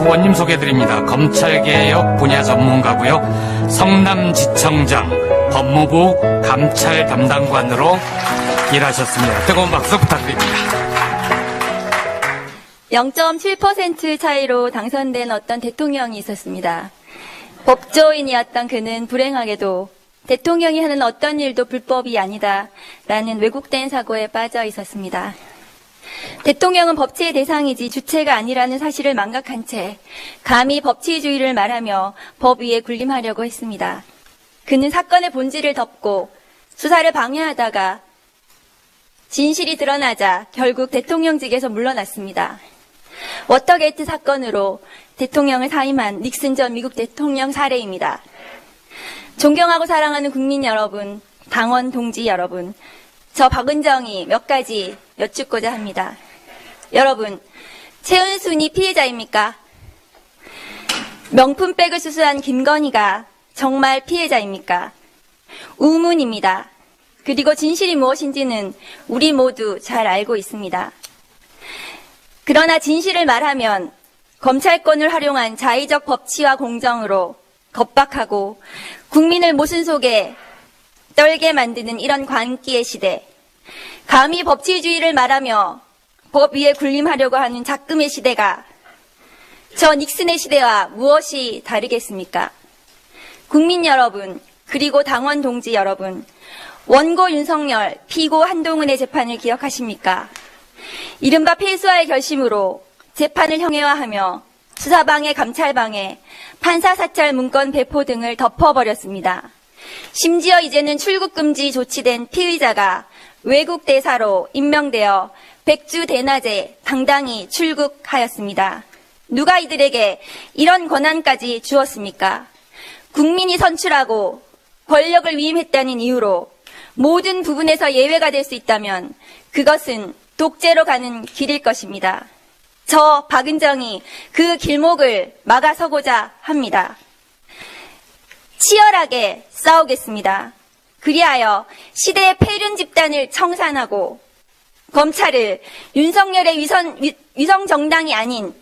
후원님 소개해드립니다. 검찰개혁 분야 전문가고요. 성남지청장 법무부 감찰 담당관으로 일하셨습니다. 뜨거운 박수 부탁드립니다. 0.7% 차이로 당선된 어떤 대통령이 있었습니다. 법조인이었던 그는 불행하게도 대통령이 하는 어떤 일도 불법이 아니다. 라는 왜곡된 사고에 빠져 있었습니다. 대통령은 법치의 대상이지 주체가 아니라는 사실을 망각한 채 감히 법치주의를 말하며 법 위에 군림하려고 했습니다. 그는 사건의 본질을 덮고 수사를 방해하다가 진실이 드러나자 결국 대통령직에서 물러났습니다. 워터게이트 사건으로 대통령을 사임한 닉슨 전 미국 대통령 사례입니다. 존경하고 사랑하는 국민 여러분, 당원 동지 여러분, 저 박은정이 몇 가지 여쭙고자 합니다. 여러분, 최은순이 피해자입니까? 명품백을 수수한 김건희가 정말 피해자입니까? 우문입니다. 그리고 진실이 무엇인지는 우리 모두 잘 알고 있습니다. 그러나 진실을 말하면 검찰권을 활용한 자의적 법치와 공정으로 겁박하고 국민을 모순 속에 떨게 만드는 이런 관기의 시대. 감히 법치주의를 말하며 법 위에 군림하려고 하는 작금의 시대가 저 닉슨의 시대와 무엇이 다르겠습니까? 국민 여러분, 그리고 당원 동지 여러분, 원고 윤석열, 피고 한동훈의 재판을 기억하십니까? 이른바 폐수와의 결심으로 재판을 형해화하며 수사방해 감찰방해 판사 사찰 문건 배포 등을 덮어버렸습니다. 심지어 이제는 출국 금지 조치된 피의자가 외국 대사로 임명되어 백주 대낮에 당당히 출국하였습니다. 누가 이들에게 이런 권한까지 주었습니까? 국민이 선출하고 권력을 위임했다는 이유로 모든 부분에서 예외가 될 수 있다면 그것은 독재로 가는 길일 것입니다. 저 박은정이 그 길목을 막아서고자 합니다. 치열하게 싸우겠습니다. 그리하여 시대의 폐륜 집단을 청산하고 검찰을 윤석열의 위선, 위, 위성 정당이 아닌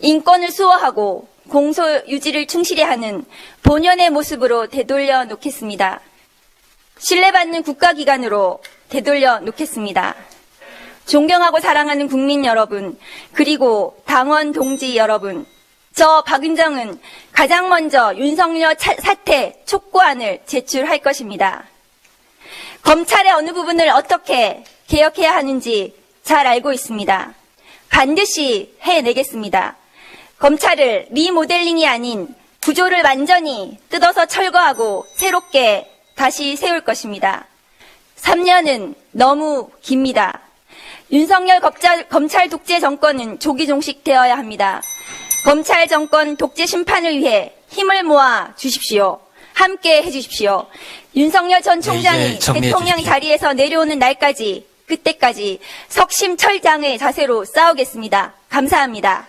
인권을 수호하고 공소 유지를 충실히 하는 본연의 모습으로 되돌려 놓겠습니다. 신뢰받는 국가기관으로 되돌려 놓겠습니다. 존경하고 사랑하는 국민 여러분, 그리고 당원 동지 여러분, 저 박은정은 가장 먼저 윤석열 차- 사퇴 촉구안을 제출할 것입니다. 검찰의 어느 부분을 어떻게 개혁해야 하는지 잘 알고 있습니다. 반드시 해내겠습니다. 검찰을 리모델링이 아닌 구조를 완전히 뜯어서 철거하고 새롭게 다시 세울 것입니다. 3년은 너무 깁니다. 윤석열 검찰, 검찰 독재 정권은 조기 종식되어야 합니다. 검찰 정권 독재 심판을 위해 힘을 모아 주십시오. 함께 해주십시오. 윤석열 전 네, 총장이 정리해 대통령 주십시오. 자리에서 내려오는 날까지 그때까지 석심철장의 자세로 싸우겠습니다. 감사합니다.